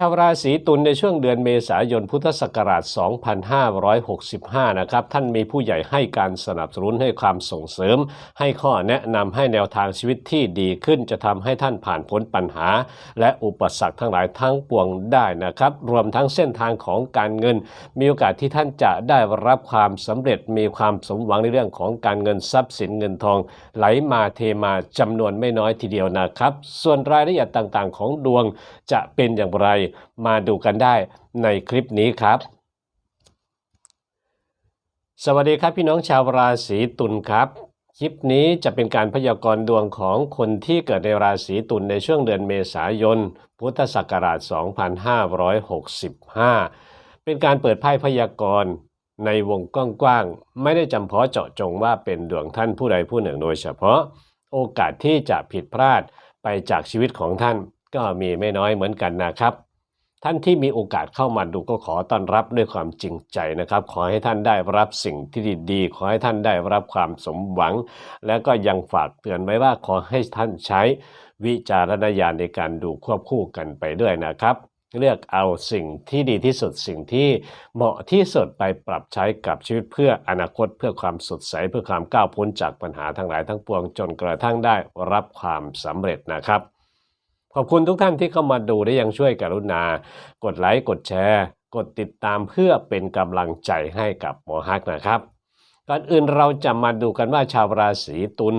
ชาวราศีตุลในช่วงเดือนเมษายนพุทธศักราช 2565 นะครับ ท่านมีผู้ใหญ่ให้การสนับสนุนให้ความส่งเสริม ให้ข้อแนะนำให้แนวทางชีวิตที่ดีขึ้นจะทำให้ท่านผ่านพ้นปัญหา และอุปสรรคทั้งหลายทั้งปวงได้นะครับ รวมทั้งเส้นทางของการเงิน มีโอกาสที่ท่านจะได้รับความสำเร็จมีความสมหวังในเรื่องของการเงินทรัพย์สินเงินทอง ไหลมาเทมาจำนวนไม่น้อยทีเดียวนะครับ ส่วนรายละเอียดต่างๆ ของดวงจะเป็นอย่างไรมาดูกันได้ในคลิปนี้ครับ สวัสดีครับพี่น้องชาวราศีตุลครับคลิปนี้จะเป็นการพยากรณ์ดวงของคนที่เกิดในราศีตุลในช่วงเดือนเมษายน พุทธศักราช 2565 เป็นการเปิดไพ่พยากรณ์ในวงกว้างๆ ไม่ได้จำเพาะเจาะจงว่าเป็นดวงท่านผู้ใดผู้หนึ่งโดยเฉพาะ โอกาสที่จะผิดพลาดไปจากชีวิตของท่านก็มีไม่น้อยเหมือนกันนะครับ ท่านที่มีโอกาสเข้ามาดูก็ขอต้อนรับด้วยความจริงใจนะครับ ขอให้ท่านได้รับสิ่งที่ดีๆ ขอให้ท่านได้รับความสมหวัง และก็ยังฝากเตือนไว้ว่าขอให้ท่านใช้วิจารณญาณในการดูควบคู่กันไปด้วยนะครับ เลือกเอาสิ่งที่ดีที่สุดสิ่งที่เหมาะที่สุดไปปรับใช้กับชีวิตเพื่ออนาคตเพื่อความสดใสเพื่อความก้าวพ้นจากปัญหาทั้งหลายทั้งปวงจนกระทั่งได้รับความสำเร็จนะครับ ขอบคุณทุกท่านที่เข้ามาดูและยังช่วยกรุณา กดไลค์กดแชร์ กดติดตามเพื่อเป็นกำลังใจให้กับหมอฮักนะครับก่อนอื่นเราจะมาดูกันว่าชาวราศีตุล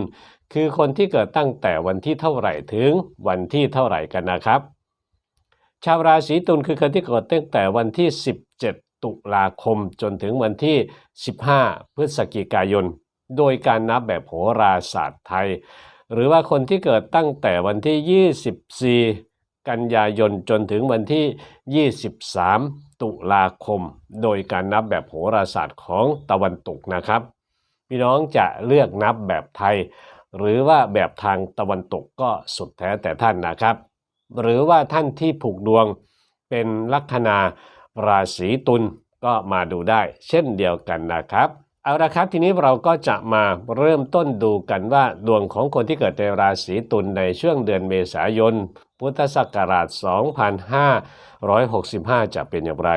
คือคนที่เกิดตั้งแต่วันที่เท่าไหร่ถึงวันที่เท่าไหร่กันนะครับ ชาวราศีตุลคือคนที่เกิดตั้งแต่วันที่ 17 ตุลาคมจนถึงวันที่ 15 พฤศจิกายน โดยการนับแบบโหราศาสตร์ไทย หรือว่าคนที่เกิดตั้งแต่วันที่ 24 กันยายนจนถึงวันที่ 23 ตุลาคม โดยการนับแบบโหราศาสตร์ของตะวันตกนะครับ พี่น้องจะเลือกนับแบบไทย หรือว่าแบบทางตะวันตกก็สุดแท้แต่ท่านนะครับ หรือว่าท่านที่ผูกดวงเป็นลัคนาราศีตุลก็มาดูได้เช่นเดียวกันนะครับ เอาละครับทีนี้เราก็จะมาเริ่มต้นดูกันว่าดวงของคนที่เกิดในราศีตุลในช่วงเดือนเมษายน พุทธศักราช 2565 จะเป็นอย่างไร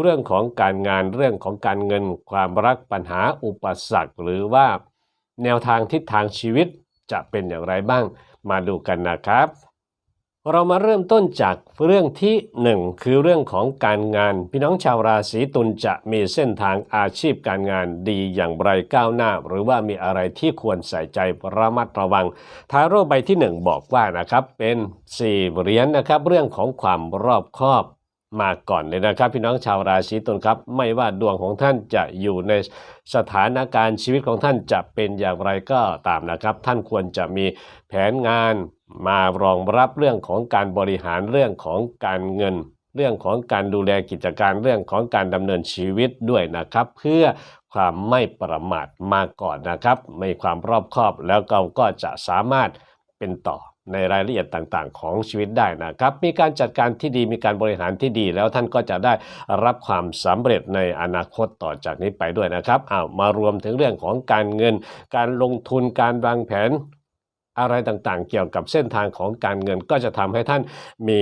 เรื่องของการงานเรื่องของการเงินความรักปัญหาอุปสรรค หรือว่าแนวทางทิศทางชีวิตจะเป็นอย่างไรบ้าง มาดูกันนะครับ เรามาเริ่มต้นจากเรื่องที่หนึ่งคือเรื่องของการงาน พี่น้องชาวราศีตุลจะมีเส้นทางอาชีพการงานดีอย่างไรก้าวหน้า หรือว่ามีอะไรที่ควรใส่ใจระมัดระวังทาโร่ใบที่หนึ่งบอกว่านะครับเป็นสี่เหรียญนะครับเรื่องของความรอบคอบมาก่อนเลยนะครับ พี่น้องชาวราศีตุลครับ ไม่ว่าดวงของท่านจะอยู่ในสถานการณ์ชีวิตของท่านจะเป็นอย่างไรก็ตามนะครับ ท่านควรจะมีแผนงาน มารองรับเรื่องของการบริหารเรื่องของการเงิน เรื่องของการดูแลกิจการเรื่องของการดำเนินชีวิตด้วยนะครับ เพื่อความไม่ประมาทมาก่อนนะครับมีความรอบคอบแล้วเราก็จะสามารถเป็นต่อในรายละเอียดต่างๆ ของชีวิตได้นะครับ มีการจัดการที่ดี มีการบริหารที่ดี แล้วท่านก็จะได้รับความสำเร็จในอนาคตต่อจากนี้ไปด้วยนะครับอ้าวมารวมถึงเรื่องของการเงิน การลงทุน การวางแผน อะไรต่างๆ เกี่ยวกับเส้นทางของการเงินก็จะทำให้ท่านมี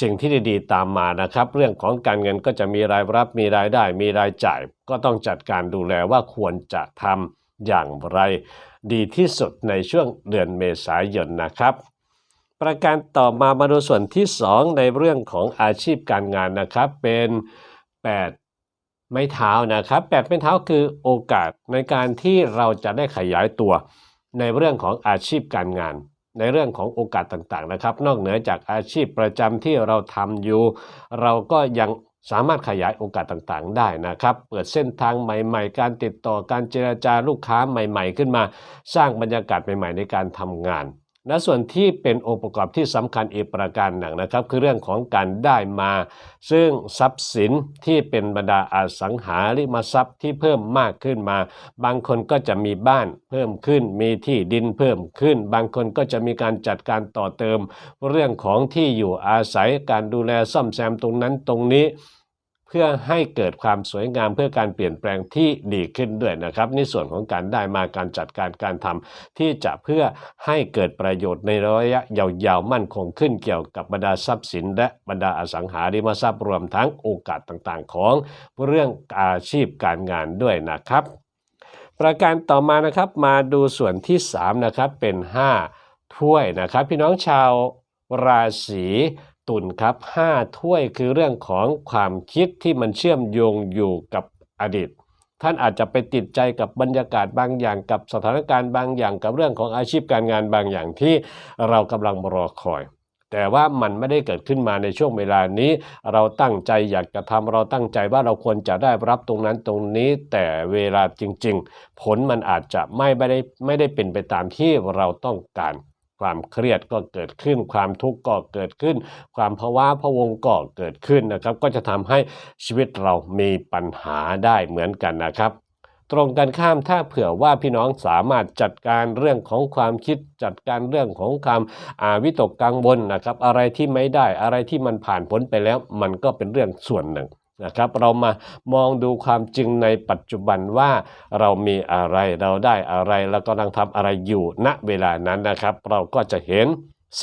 สิ่งที่ดีๆ ตามมานะครับ เรื่องของการเงินก็จะมีรายรับมีรายได้ มีรายจ่าย ก็ต้องจัดการดูแลว่าควรจะทำอย่างไร ดีที่สุดในช่วงเดือนเมษายนนะครับ ประการต่อมามาดูส่วนที่ 2 ในเรื่องของอาชีพการงานนะครับ เป็น 8ไม้เท้านะครับ8ไม้เท้าคือโอกาสในการที่เราจะได้ขยายตัว ในเรื่องของอาชีพการงาน ในเรื่องของโอกาสต่างๆนะครับ นอกเหนือจากอาชีพประจำที่เราทำอยู่ เราก็ยังสามารถขยายโอกาสต่างๆ ได้นะครับ เปิดเส้นทางใหม่ๆ การติดต่อการเจราจาลูกค้าใหม่ ๆ ขึ้นมา สร้างบรรยากาศใหม่ ๆ ในการทำงาน และส่วนที่เป็นองค์ประกอบที่สำคัญอีกประการหนึ่งนะครับ คือเรื่องของการได้มา ซึ่งทรัพย์สินที่เป็นบรรดาอสังหาริมทรัพย์ที่เพิ่มมากขึ้นมา บางคนก็จะมีบ้านเพิ่มขึ้น มีที่ดินเพิ่มขึ้น บางคนก็จะมีการจัดการต่อเติม เรื่องของที่อยู่อาศัยการดูแลซ่อมแซมตรงนั้นตรงนี้ พื่อให้เกิดความสวยงามเพื่อการเปลี่ยนแปลงที่ดีขึ้นด้วยนะครับในส่วนของการได้มาการจัดการการทำที่จะเพื่อให้เกิดประโยชน์ในระยะยาวๆมั่นคงขึ้นเกี่ยวกับบรรดาทรัพย์สิน และบรรดาอสังหาริมทรัพย์รวมทั้งโอกาสต่างๆ ของเรื่องอาชีพการงานด้วยนะครับ ประการต่อมานะครับมาดูส่วนที่3นะครับเป็น 5 ถ้วยนะครับ พี่น้องชาวราศี ตุลครับ5ถ้วยคือเรื่องของความคิดที่มันเชื่อมโยงอยู่กับอดีต ท่านอาจจะไปติดใจกับบรรยากาศบางอย่างกับสถานการณ์บางอย่างกับเรื่องของอาชีพการงานบางอย่างที่เรากำลังรอคอย แต่ว่ามันไม่ได้เกิดขึ้นมาในช่วงเวลานี้ เราตั้งใจอยากจะทำเราตั้งใจว่าเราควรจะได้รับตรงนั้นตรงนี้ แต่เวลาจริง ๆ ผลมันอาจจะไม่ได้ไม่ได้เป็นไปตามที่เราต้องการ ความเครียดก็เกิดขึ้น ความทุกข์ก็เกิดขึ้น ความภาวะพะวงก็เกิดขึ้นนะครับ ก็จะทำให้ชีวิตเรามีปัญหาได้เหมือนกันนะครับตรงกันข้ามถ้าเผื่อว่าพี่น้องสามารถจัดการเรื่องของความคิดจัดการเรื่องของความอาวิตกกังวลนะครับ อะไรที่ไม่ได้อะไรที่มันผ่านพ้นไปแล้ว มันก็เป็นเรื่องส่วนหนึ่ง นะครับเรามามองดูความจริงในปัจจุบันว่าเรามีอะไรเราได้อะไรแล้วกำลังทำอะไรอยู่ณเวลานั้นนะครับ เราก็จะเห็น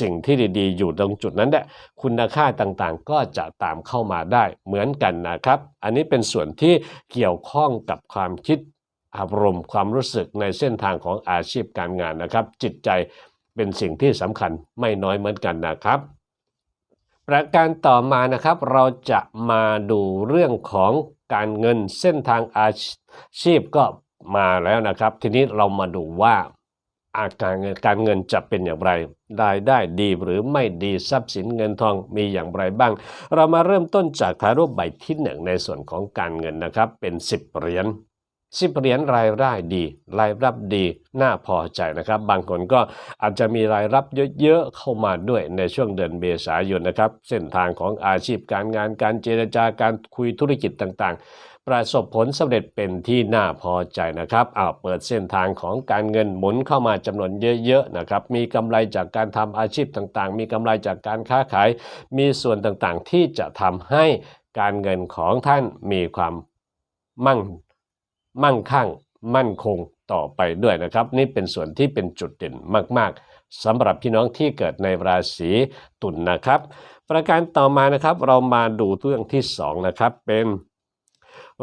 สิ่งที่ดีๆ อยู่ตรงจุดนั้นแหละคุณค่าต่างๆ ก็จะตามเข้ามาได้เหมือนกันนะครับ อันนี้เป็นส่วนที่เกี่ยวข้องกับความคิดอารมณ์ความรู้สึกในเส้นทางของอาชีพการงานนะครับ จิตใจเป็นสิ่งที่สำคัญไม่น้อยเหมือนกันนะครับ ประการต่อมานะครับเราจะมาดูเรื่องของการเงินเส้นทางอาชีพก็มาแล้วนะครับ ทีนี้เรามาดูว่าอาการเงินการเงินจะเป็นอย่างไรรายได้ดีหรือไม่ดีทรัพย์สินเงินทองมีอย่างไรบ้าง เรามาเริ่มต้นจากทารูปใบที่หนึ่งในส่วนของการเงินนะครับ เป็น 10 เหรียญ สิบเหรียญรายได้ดี รายรับดีน่าพอใจนะครับ บางคนก็อาจจะมีรายรับเยอะๆเข้ามาด้วยในช่วงเดือนเมษายนนะครับ เส้นทางของอาชีพการงานการเจรจาการคุยธุรกิจต่างๆ ประสบผลสำเร็จเป็นที่น่าพอใจนะครับอ้าวเปิดเส้นทางของการเงินหมุนเข้ามาจำนวนเยอะๆนะครับมีกำไรจากการทำอาชีพต่างๆ มีกำไรจากการค้าขาย มีส่วนต่างๆที่จะทำให้การเงินของท่านมีความมั่ง มั่งคั่ง มั่นคงต่อไปด้วยนะครับ นี่เป็นส่วนที่เป็นจุดเด่นมากๆสำหรับพี่น้องที่เกิดในราศีตุลนนะครับ ประการต่อมานะครับเรามาดูเรื่องที่สองนะครับเป็น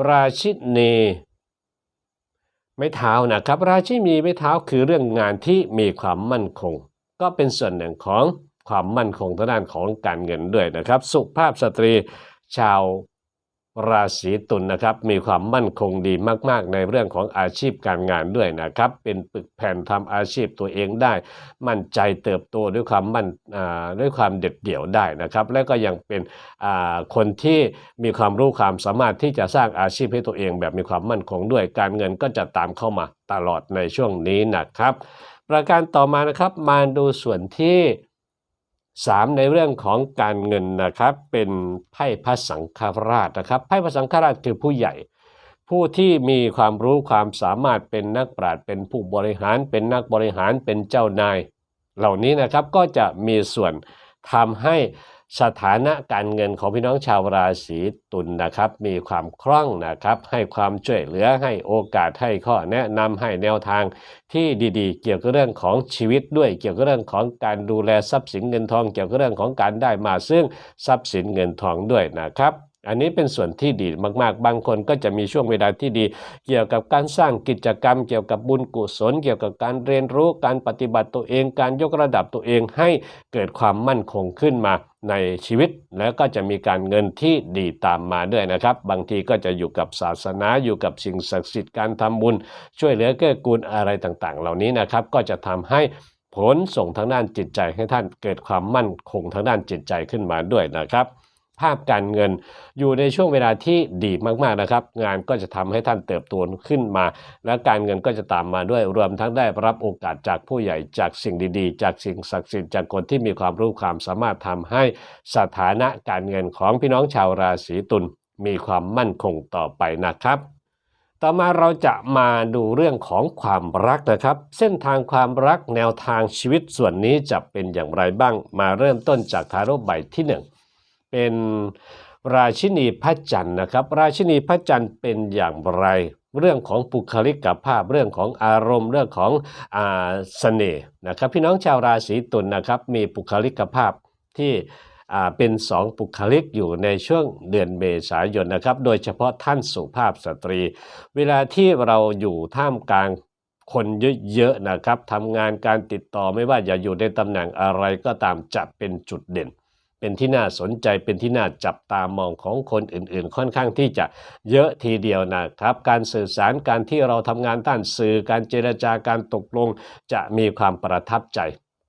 ราชินีไม้เท้านะครับ ราชินีไม้เท้าคือเรื่องงานที่มีความมั่นคง ก็เป็นส่วนหนึ่งของความมั่นคงทางด้านของการเงินด้วยนะครับ สุภาพสตรีชาว ราศีตุลนนะครับ มีความมั่นคงดีมาก ๆ ในเรื่องของอาชีพการงานด้วยนะครับ เป็นปึกแผ่นทำอาชีพตัวเองได้ มั่นใจเติบโตด้วยความมั่นอ่าด้วยความเด็ดเดี่ยวได้นะครับ และก็ยังเป็นอ่าคนที่มีความรู้ความสามารถที่จะสร้างอาชีพให้ตัวเอง แบบมีความมั่นคงด้วย การเงินก็จะตามเข้ามาตลอดในช่วงนี้นะครับ ประการต่อมานะครับมาดูส่วนที่ 3 ในเรื่องของการเงินนะครับ เป็นไพ่พระสังฆราชนะครับไพ่พระสังฆราชคือผู้ใหญ่ ผู้ที่มีความรู้ความสามารถเป็นนักปราชญ์เป็นผู้บริหาร เป็นนักบริหารเป็นเจ้านาย เหล่านี้นะครับก็จะมีส่วนทำให้ สถานะการเงินของพี่น้องชาวราศีตุลนะครับ มีความคล่องนะครับ ให้ความช่วยเหลือให้โอกาสให้ข้อแนะนำให้แนวทางที่ดีๆ เกี่ยวกับเรื่องของชีวิตด้วย เกี่ยวกับเรื่องของการดูแลทรัพย์สินเงินทอง เกี่ยวกับเรื่องของการได้มาซึ่งทรัพย์สินเงินทองด้วยนะครับอันนี้เป็นส่วนที่ดีมากๆ บางคนก็จะมีช่วงเวลาที่ดี เกี่ยวกับการสร้างกิจกรรม เกี่ยวกับบุญกุศล เกี่ยวกับการเรียนรู้ การปฏิบัติตัวเอง การยกระดับตัวเองให้เกิดความมั่นคงขึ้นมาในชีวิตแล้วก็จะมีการเงินที่ดีตามมาด้วยนะครับ บางทีก็จะอยู่กับศาสนาอยู่กับสิ่งศักดิ์สิทธิ์การทำบุญ ช่วยเหลือเกื้อกูลอะไรต่างๆ เหล่านี้นะครับ ก็จะทำให้ผลส่งทางด้านจิตใจให้ท่านเกิดความมั่นคงทางด้านจิตใจขึ้นมาด้วยนะครับ ภาพการเงิน อยู่ในช่วงเวลาที่ดีมากๆนะครับ งานก็จะทำให้ท่านเติบโตขึ้นมา และการเงินก็จะตามมาด้วยรวมทั้งได้รับโอกาสจากผู้ใหญ่จากสิ่งดีๆ จากสิ่งศักดิ์สิทธิ์จากคนที่มีความรู้ความสามารถทำให้สถานะการเงินของพี่น้องชาวราศีตุลมีความมั่นคงต่อไปนะครับต่อมาเราจะมาดูเรื่องของความรักนะครับ เส้นทางความรักแนวทางชีวิตส่วนนี้จะเป็นอย่างไรบ้าง มาเริ่มต้นจากทาโร่ใบที่หนึ่ง เป็นราชินีพระจันทร์นะครับ ราชินีพระจันทร์เป็นอย่างไร เรื่องของบุคลิกภาพเรื่องของอารมณ์เรื่องของอ่าเสน่ห์นะครับพี่น้องชาวราศีตุลนะครับมีบุคลิกภาพที่อ่าเป็นสองบุคลิกอยู่ในช่วงเดือนเมษายนนะครับ โดยเฉพาะท่านสุภาพสตรี เวลาที่เราอยู่ท่ามกลางคนเยอะๆนะครับทำงานการติดต่อไม่ว่าจะอยู่ในตำแหน่งอะไรก็ตามจะเป็นจุดเด่น เป็นที่น่าสนใจเป็นที่น่าจับตามองของคนอื่นๆ ค่อนข้างที่จะเยอะทีเดียวนะครับ การสื่อสารการที่เราทำงานด้านสื่อการเจรจาการตกลงจะมีความประทับใจ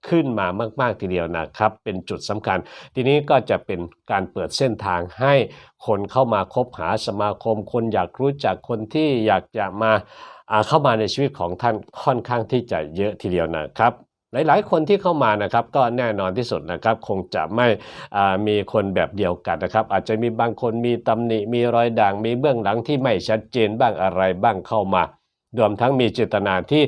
ขึ้นมามาก ๆ ทีเดียวนะครับ เป็นจุดสำคัญ ทีนี้ก็จะเป็นการเปิดเส้นทางให้คนเข้ามาคบหาสมาคม คนอยากรู้จักคนที่อยากจะมาอ่าเข้ามาในชีวิตของท่านค่อนข้างที่จะเยอะทีเดียวนะครับ หลายๆ คนที่เข้ามานะครับก็แน่นอนที่สุดนะครับคงจะไม่มีคนแบบเดียวกันนะครับ อาจจะมีบางคนมีตำหนิมีรอยด่างมีเบื้องหลังที่ไม่ชัดเจนบ้างอะไรบ้างเข้ามา รวมทั้งมีเจตนาที่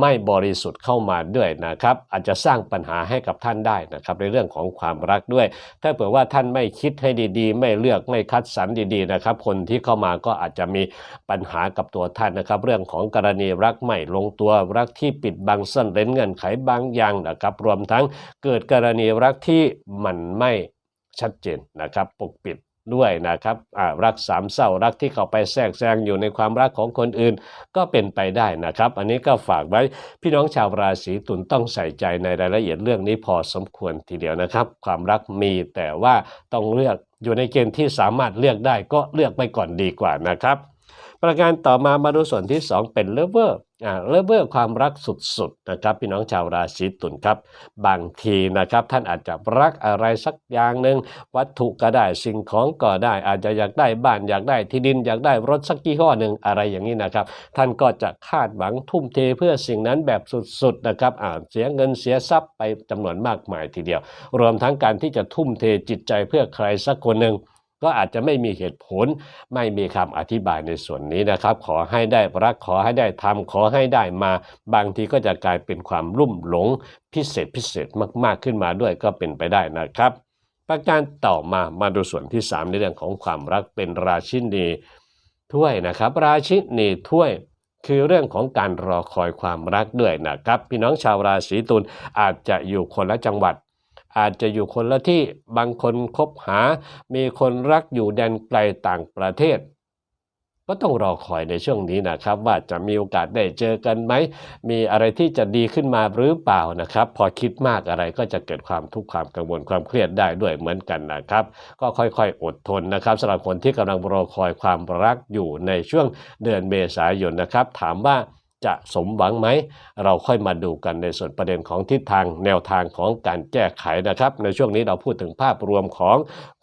ไม่บริสุทธิ์เข้ามาด้วยนะครับ อาจจะสร้างปัญหาให้กับท่านได้นะครับในเรื่องของความรักด้วย ถ้าเผื่อว่าท่านไม่คิดให้ดีๆ ไม่เลือกไม่คัดสรรดีๆนะครับ คนที่เข้ามาก็อาจจะมีปัญหากับตัวท่านนะครับ เรื่องของกรณีรักไม่ลงตัวรักที่ปิดบังซ่อนเร้นเงื่อนไขบางอย่างนะครับ รวมทั้งเกิดกรณีรักที่มันไม่ชัดเจนนะครับ ปกปิด ด้วยนะครับรักสามเศร้ารักที่เขาไปแทรกแซงอยู่ในความรักของคนอื่นก็เป็นไปได้นะครับ อันนี้ก็ฝากไว้พี่น้องชาวราศีตุลต้องใส่ใจในรายละเอียดเรื่องนี้พอสมควรทีเดียวนะครับ ความรักมีแต่ว่าต้องเลือกอยู่ในเกณฑ์ที่สามารถเลือกได้ก็เลือกไปก่อนดีกว่านะครับ ประการต่อมามาดูส่วนที่ 2 เป็นเลเวอร์ อ่าเลเวอร์ความรักสุดๆนะครับ พี่น้องชาวราศีตุลครับ บางทีนะครับท่านอาจจะรักอะไรสักอย่างหนึ่งวัตถุก็ได้สิ่งของก็ได้ อาจจะอยากได้บ้านอยากได้ที่ดินอยากได้รถสักกี่ห้อหนึ่งอะไรอย่างนี้นะครับ ท่านก็จะคาดหวังทุ่มเทเพื่อสิ่งนั้นแบบสุดๆนะครับอาจเสียเงินเสียทรัพย์ไปจำนวนมากมายทีเดียว รวมทั้งการที่จะทุ่มเทจิตใจเพื่อใครสักคนหนึ่ง ก็อาจจะไม่มีเหตุผล ไม่มีคำอธิบายในส่วนนี้นะครับ ขอให้ได้รักขอให้ได้ทำขอให้ได้มา บางทีก็จะกลายเป็นความรุ่มหลงพิเศษพิเศษมากๆขึ้นมาด้วยก็เป็นไปได้นะครับ ประการต่อมามาดูส่วนที่ 3 ในเรื่องของความรักเป็นราชินีถ้วยนะครับ ราชินีถ้วยคือเรื่องของการรอคอยความรักด้วยนะครับ พี่น้องชาวราศีตุลอาจจะอยู่คนละจังหวัด อาจจะอยู่คนละที่บางคนคบหา มีคนรักอยู่แดนไกลต่างประเทศ ก็ต้องรอคอยในช่วงนี้นะครับ ว่าจะมีโอกาสได้เจอกันไหม มีอะไรที่จะดีขึ้นมาหรือเปล่านะครับ พอคิดมากอะไรก็จะเกิดความทุกข์ความกังวลความเครียดได้ด้วยเหมือนกันนะครับ ก็ค่อยๆ อดทนนะครับสำหรับคนที่กำลังรอคอยความรักอยู่ในช่วงเดือนเมษายนนะครับ ถามว่า จะสมหวังไหม เราค่อยมาดูกันในส่วนประเด็นของทิศทางแนวทางของการแก้ไขนะครับ ในช่วงนี้เราพูดถึงภาพรวมของ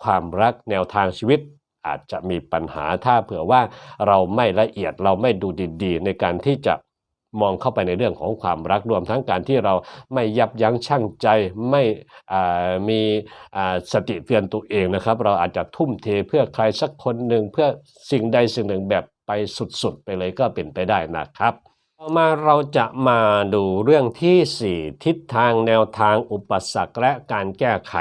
ความรักแนวทางชีวิตอาจจะมีปัญหาถ้าเผื่อว่าเราไม่ละเอียดเราไม่ดูดีๆ ในการที่จะมองเข้าไปในเรื่องของความรักรวมทั้งการที่เราไม่ยับยั้งชั่งใจไม่มีสติเตือนตัวเองนะครับ เราอาจจะทุ่มเทเพื่อใครสักคนหนึ่งเพื่อสิ่งใดสิ่งหนึ่งแบบไปสุดๆ ไปเลยก็เป็นไปได้นะครับ ต่อมาเราจะมาดูเรื่องทีสี่ 4 ทิศทางแนวทางอุปสรรคและการแก้ไข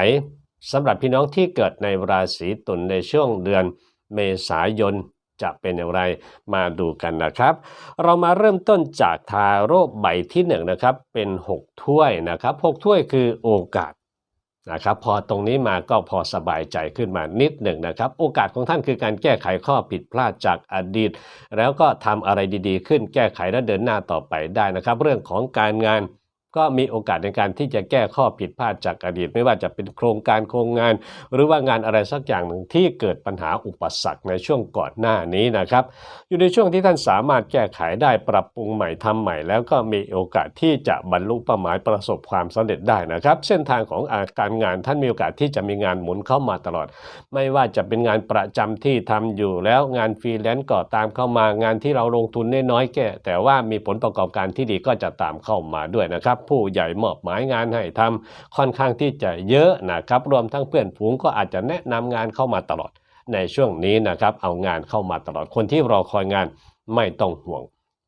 สำหรับพี่น้องที่เกิดในราศีตุลในช่วงเดือนเมษายนจะเป็นอย่างไรมาดูกันนะครับ เรามาเริ่มต้นจากทาโร่ใบที่1นะครับเป็น 6 ถ้วยนะครับ 6 ถ้วยคือโอกาส นะครับพอตรงนี้มาก็พอสบายใจขึ้นมานิดหนึ่งนะครับ โอกาสของท่านคือการแก้ไขข้อผิดพลาดจากอดีต แล้วก็ทำอะไรดีๆ ขึ้นแก้ไขและเดินหน้าต่อไปได้นะครับ เรื่องของการงาน ก็มีโอกาสในการที่จะแก้ข้อผิดพลาดจากอดีต ไม่ว่าจะเป็นโครงการโครงงาน หรือว่างานอะไรสักอย่างหนึ่งที่เกิดปัญหาอุปสรรคในช่วงก่อนหน้านี้นะครับ อยู่ในช่วงที่ท่านสามารถแก้ไขได้ปรับปรุงใหม่ทำใหม่ แล้วก็มีโอกาสที่จะบรรลุเป้าหมายประสบความสำเร็จได้นะครับ เส้นทางของอาการงานท่านมีโอกาสที่จะมีงานหมุนเข้ามาตลอด ไม่ว่าจะเป็นงานประจำที่ทำอยู่แล้วงานฟรีแลนซ์ก็ตามเข้ามางานที่เราลงทุนน้อยๆแก่แต่ว่ามีผลประกอบการที่ดีก็จะตามเข้ามาด้วยนะครับผู้ใหญ่มอบหมายงานให้ทำค่อนข้างที่จะเยอะนะครับรวมทั้งเพื่อนฝูงก็อาจจะแนะนำงานเข้ามาตลอด ในช่วงนี้นะครับเอางานเข้ามาตลอดคนที่รอคอยงานไม่ต้องห่วง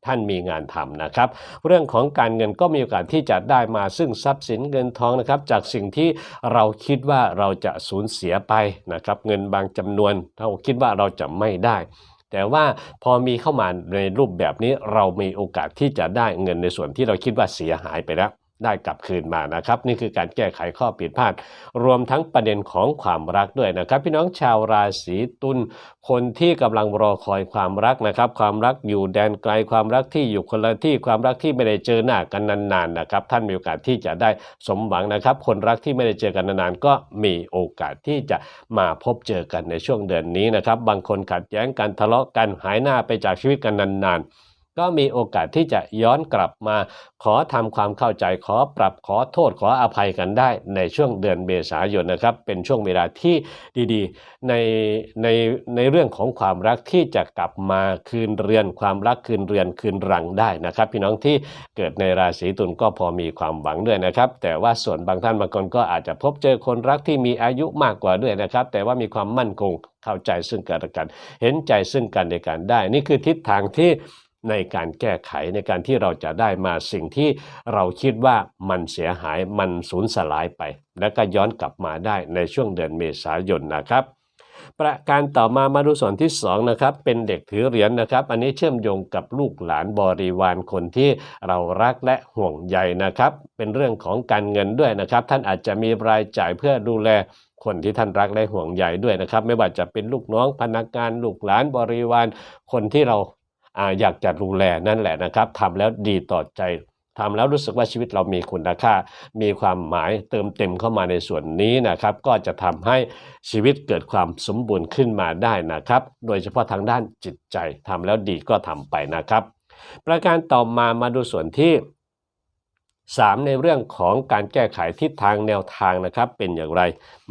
ท่านมีงานทำนะครับ เรื่องของการเงินก็มีโอกาสที่จะได้มาซึ่งทรัพย์สินเงินทองนะครับ จากสิ่งที่เราคิดว่าเราจะสูญเสียไปนะครับ เงินบางจำนวนเราคิดว่าเราจะไม่ได้ แต่ว่าพอมีเข้ามาในรูปแบบนี้เรามีโอกาสที่จะได้เงินในส่วนที่เราคิดว่าเสียหายไปแล้ว ได้กลับคืนมานะครับ นี่คือการแก้ไขข้อผิดพลาด รวมทั้งประเด็นของความรักด้วยนะครับ พี่น้องชาวราศีตุลคนที่กำลังรอคอยความรักนะครับ ความรักอยู่แดนไกลความรักที่อยู่คนละที่ความรักที่ไม่ได้เจอหน้ากันนานๆนะครับ ท่านมีโอกาสที่จะได้สมหวังนะครับ คนรักที่ไม่ได้เจอกันนานๆก็มีโอกาสที่จะมาพบเจอกันในช่วงเดือนนี้นะครับ บางคนขัดแย้งกันทะเลาะกันหายหน้าไปจากชีวิตกันนานๆ ก็มีโอกาสที่จะย้อนกลับมาขอทำความเข้าใจขอปรับขอโทษขออภัยกันได้ในช่วงเดือนเมษายนนะครับ เป็นช่วงเวลาที่ดีๆในในในเรื่องของความรักที่จะกลับมาคืนเรือนความรักคืนเรือนคืนรังได้นะครับ พี่น้องที่เกิดในราศีตุลก็พอมีความหวังด้วยนะครับ แต่ว่าส่วนบางท่านบางคนก็อาจจะพบเจอคนรักที่มีอายุมากกว่าด้วยนะครับ แต่ว่ามีความมั่นคงเข้าใจซึ่งกันและกัน เห็นใจซึ่งกันและกันได้ นี่คือทิศทางที่ ในการแก้ไขในการที่เราจะได้มาสิ่งที่เราคิดว่ามันเสียหายมันสูญสลายไป แล้วก็ย้อนกลับมาได้ในช่วงเดือนเมษายนนะครับ ประการต่อมามาดูส่วนที่2นะครับเป็นเด็กถือเหรียญนะครับ อันนี้เชื่อมโยงกับลูกหลานบริวารคนที่เรารักและห่วงใยนะครับ เป็นเรื่องของการเงินด้วยนะครับ ท่านอาจจะมีรายจ่ายเพื่อดูแลคนที่ท่านรักและห่วงใยด้วยนะครับ ไม่ว่าจะเป็นลูกน้องพนักงานลูกหลานบริวาร คนที่เรา อาอยากจะดูแลนั่นแหละนะครับทำแล้วดีต่อใจทำแล้วรู้สึกว่าชีวิตเรามีคุณค่า มีความหมายเติมเต็มเข้ามาในส่วนนี้นะครับ ก็จะทำให้ชีวิตเกิดความสมบูรณ์ขึ้นมาได้นะครับ โดยเฉพาะทางด้านจิตใจทำแล้วดีก็ทำไปนะครับ ประการต่อมามาดูส่วนที่ 3 ในเรื่องของการแก้ไขทิศทางแนวทางนะครับ เป็นอย่างไร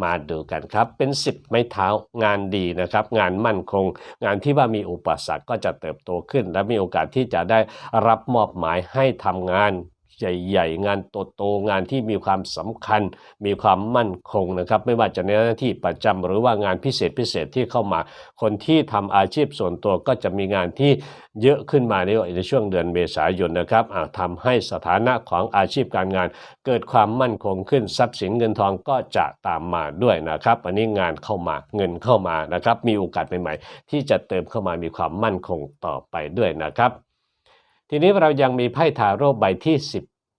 มาดูกันครับ เป็น 10 ไม้เท้างานดีนะครับ งานมั่นคง งานที่ว่ามีอุปสรรคก็จะเติบโตขึ้น และมีโอกาสที่จะได้รับมอบหมายให้ทำงาน ใหญ่ๆ งานโตๆงานที่มีความสำคัญ มีความมั่นคงนะครับ ไม่ว่าจะในหน้าที่ประจำหรือว่างานพิเศษพิเศษที่เข้ามา คนที่ทำอาชีพส่วนตัวก็จะมีงานที่เยอะขึ้นมาในในช่วงเดือนเมษายนนะครับอาทำให้สถานะของอาชีพการงาน เกิดความมั่นคงขึ้นทรัพย์สินเงินทองก็จะตามมาด้วยนะครับ อันนี้งานเข้ามาเงินเข้ามานะครับ มีโอกาสใหม่ๆที่จะเติมเข้ามามีความมั่นคงต่อไปด้วยนะครับ ทีนี้เรายังมีไพ่ทาโร่ใบที่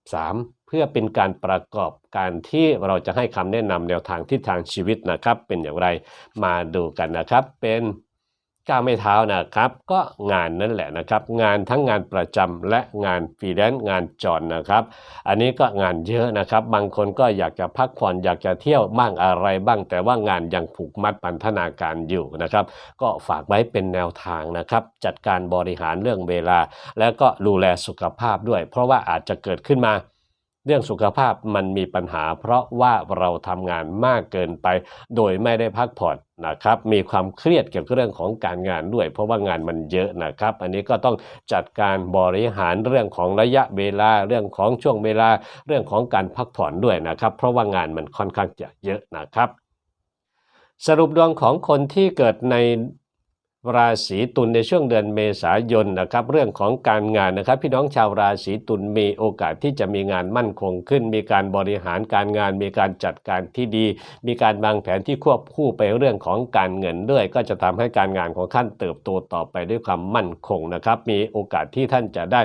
13 เพื่อเป็นการประกอบการที่เราจะให้คำแนะนำแนวทางทิศทางชีวิตนะครับ เป็นอย่างไรมาดูกันนะครับเป็น ก้าวไม่เท้านะครับ ก็งานนั่นแหละนะครับ งานทั้งงานประจำและงานฟรีแลนซ์งานจอนนะครับ อันนี้ก็งานเยอะนะครับ บางคนก็อยากจะพักผ่อนอยากจะเที่ยวบ้างอะไรบ้าง แต่ว่างานยังผูกมัดพันธนาการอยู่นะครับ ก็ฝากไว้เป็นแนวทางนะครับ จัดการบริหารเรื่องเวลา แล้วก็ดูแลสุขภาพด้วย เพราะว่าอาจจะเกิดขึ้นมา เรื่องสุขภาพมันมีปัญหา เพราะว่าเราทำงานมากเกินไป โดยไม่ได้พักผ่อนนะครับ มีความเครียดเกี่ยวกับเรื่องของการงานด้วย เพราะว่างานมันเยอะนะครับ อันนี้ก็ต้องจัดการบริหารเรื่องของระยะเวลา เรื่องของช่วงเวลา เรื่องของการพักผ่อนด้วยนะครับ เพราะว่างานมันค่อนข้างจะเยอะนะครับ สรุปดวงของคนที่เกิดใน ราศีตุลในช่วงเดือนเมษายนนะครับเรื่องของการงานนะครับ พี่น้องชาวราศีตุลมีโอกาสที่จะมีงานมั่นคงขึ้น มีการบริหารการงาน มีการจัดการที่ดี มีการวางแผนที่ควบคู่ไปเรื่องของการเงินด้วย ก็จะทำให้การงานของท่านเติบโตต่อไปด้วยความมั่นคงนะครับมีโอกาสที่ท่านจะได้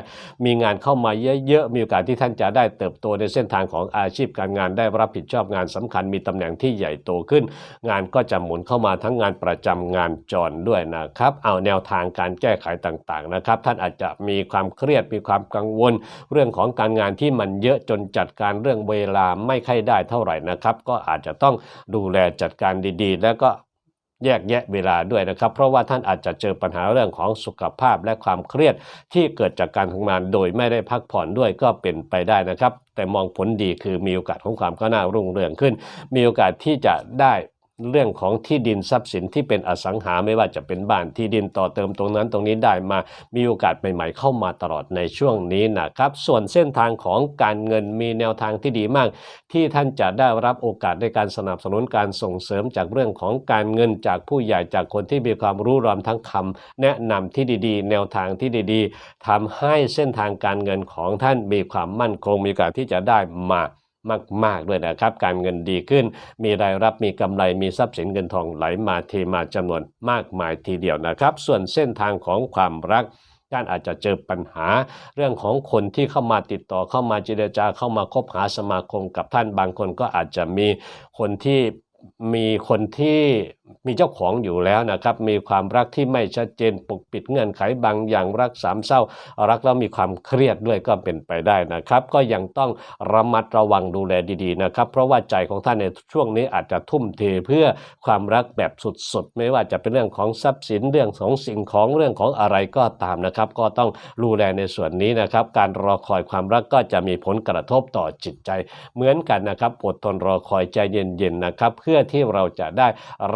มีงานเข้ามาเยอะๆมีโอกาสที่ท่านจะได้เติบโตในเส้นทางของอาชีพการงานได้รับผิดชอบงานสำคัญมีตำแหน่งที่ใหญ่โตขึ้น งานก็จะหมุนเข้ามาทั้งงานประจำงานจรด้วยนะครับเอาแนวทางการแก้ไขต่างๆนะครับ ท่านอาจจะมีความเครียดมีความกังวล เรื่องของการงานที่มันเยอะจนจัดการเรื่องเวลาไม่ค่อยได้เท่าไหร่นะครับ ก็อาจจะต้องดูแลจัดการดี ๆ แล้วก็แยกแยะเวลาด้วยนะครับ เพราะว่าท่านอาจจะเจอปัญหาเรื่องของสุขภาพและความเครียดที่เกิดจากการทำงานโดยไม่ได้พักผ่อนด้วยก็เป็นไปได้นะครับ แต่มองผลดีคือมีโอกาสของความก้าวหน้ารุ่งเรืองขึ้น มีโอกาสที่จะได้ เรื่องของที่ดินทรัพย์สินที่เป็นอสังหาไม่ว่าจะเป็นบ้านที่ดินต่อเติมตรงนั้นตรงนี้ได้มา มีโอกาสใหม่ๆเข้ามาตลอดในช่วงนี้นะครับ ส่วนเส้นทางของการเงินมีแนวทางที่ดีมาก ที่ท่านจะได้รับโอกาสในการสนับสนุนการส่งเสริมจากเรื่องของการเงินจากผู้ใหญ่จากคนที่มีความรู้รวมทั้งคำแนะนำที่ดีๆ แนวทางที่ดีๆทำให้เส้นทางการเงินของท่านมีความมั่นคงมีโอกาสที่จะได้มา มาก ๆ ด้วยนะครับ การเงินดีขึ้น มีรายรับมีกำไรมีทรัพย์สินเงินทองไหลมาเทมาจำนวนมากมายทีเดียวนะครับ ส่วนเส้นทางของความรักท่านอาจจะเจอปัญหาเรื่องของคนที่เข้ามาติดต่อเข้ามาเจรจาเข้ามาคบหาสมาคมกับท่านบางคนก็อาจจะมีคนที่มีคนที่ มีเจ้าของอยู่แล้วนะครับ มีความรักที่ไม่ชัดเจนปกปิดเงื่อนไขบางอย่างรักสามเศร้า รักแล้วมีความเครียดด้วยก็เป็นไปได้นะครับ ก็ยังต้องระมัดระวังดูแลดีๆนะครับ เพราะว่าใจของท่านในช่วงนี้อาจจะทุ่มเทเพื่อความรักแบบสุดๆ ไม่ว่าจะเป็นเรื่องของทรัพย์สินเรื่องของสิ่งของเรื่องของอะไรก็ตามนะครับ ก็ต้องดูแลในส่วนนี้นะครับ การรอคอยความรักก็จะมีผลกระทบต่อจิตใจ เหมือนกันนะครับอดทนรอคอยใจเย็นๆนะครับ เพื่อที่เราจะได้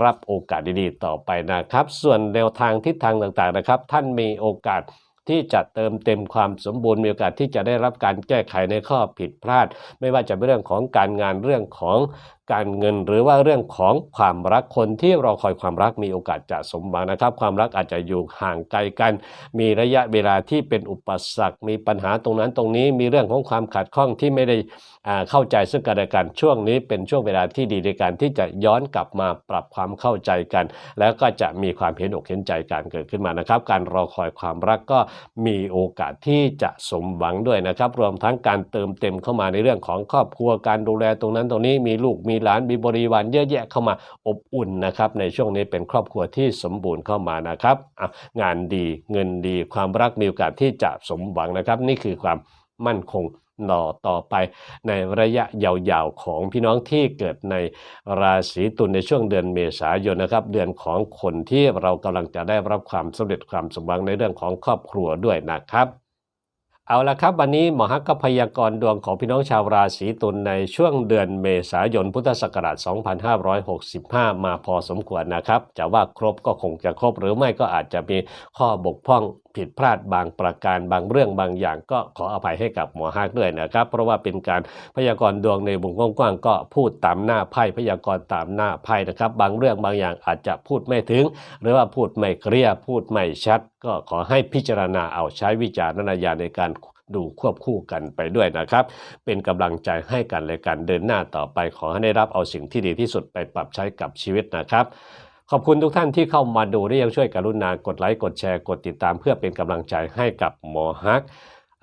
รับโออกาสดีๆต่อไปนะครับ ส่วนแนวทางทิศทางต่างๆนะครับ ท่านมีโอกาสที่จะเติมเต็มความสมบูรณ์มีโอกาสที่จะได้รับการแก้ไขในข้อผิดพลาด ไม่ว่าจะเป็นเรื่องของการงานเรื่องของการเงินหรือว่าเรื่องของความรักคนที่รอคอยความรักมีโอกาสจะสมหวังนะครับ ความรักอาจจะอยู่ห่างไกลกัน มีระยะเวลาที่เป็นอุปสรรค มีปัญหาตรงนั้นตรงนี้มีเรื่องของความขัดข้องที่ไม่ได้เข้าใจซึ่งกันและกันช่วงนี้เป็นช่วงเวลาที่ดีในการที่จะย้อนกลับมาปรับความเข้าใจกัน แล้วก็จะมีความเห็นอกเห็นใจกันเกิดขึ้นมานะครับ การรอคอยความรักก็มีโอกาสที่จะสมหวังด้วยนะครับ รวมทั้งการเติมเต็มเข้ามาในเรื่องของครอบครัวการดูแลตรงนั้นตรงนี้มีลูกมีีหลานมีบริวารเยอะแยะเข้ามาอบอุ่นนะครับในช่วงนี้เป็นครอบครัวที่สมบูรณ์เข้ามานะครับงานดีเงินดีความรักมีโอกาสที่จะสมหวังนะครับ นี่คือความมั่นคงหน่อต่อไปในระยะยาวๆของพี่น้องที่เกิดในราศีตุลในช่วงเดือนเมษายนนะครับ เดือนของคนที่เรากำลังจะได้รับความสำเร็จความสมหวังในเรื่องของครอบครัวด้วยนะครับ เอาละครับ วันนี้หมอฮักก็พยากรณ์ดวงของพี่น้องชาวราศีตุลในช่วงเดือนเมษายนพุทธศักราช 2565 มาพอสมควรนะครับ จะว่าครบก็คงจะครบหรือไม่ก็อาจจะมีข้อบกพร่อง ผิดพลาดบางประการบางเรื่องบางอย่าง ก็ขออภัยให้กับหมอฮักด้วยนะครับ เพราะว่าเป็นการพยากรณ์ดวงในวงกว้างๆก็พูดตามหน้าไพ่พยากรณ์ตามหน้าไพ่นะครับ บางเรื่องบางอย่างอาจจะพูดไม่ถึง หรือว่าพูดไม่เคลียร์พูดไม่ชัด ก็ขอให้พิจารณาเอาใช้วิจารณญาณในการดูควบคู่กันไปด้วยนะครับ เป็นกำลังใจให้กันและกันเดินหน้าต่อไป ขอให้ได้รับเอาสิ่งที่ดีที่สุดไปปรับใช้กับชีวิตนะครับ ขอบคุณทุกท่านที่เข้ามาดูและยังช่วยกรุณากดไลค์กดแชร์กดติดตามเพื่อเป็นกำลังใจให้กับหมอฮัก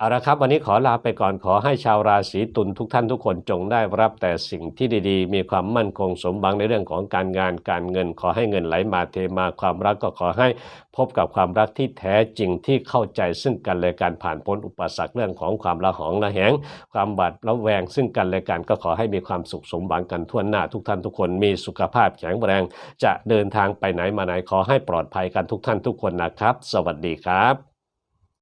เอาละครับ วันนี้ขอลาไปก่อนขอให้ชาวราศีตุลทุกท่านทุกคนจงได้รับแต่สิ่งที่ดีๆ มีความมั่นคงสมบังในเรื่องของการงานการเงิน ขอให้เงินไหลมาเทมาความรักก็ขอให้พบกับความรักที่แท้จริงที่เข้าใจซึ่งกันและการผ่านพ้นอุปสรรคเรื่องของความละหองละแหง ความบาดระแวงซึ่งกันและกันก็ขอให้มีความสุขสมหวังกันทั่วหน้าทุกท่านทุกคนมีสุขภาพแข็งแรง จะเดินทางไปไหนมาไหนขอให้ปลอดภัยกันทุกท่านทุกคนนะครับ สวัสดีครับ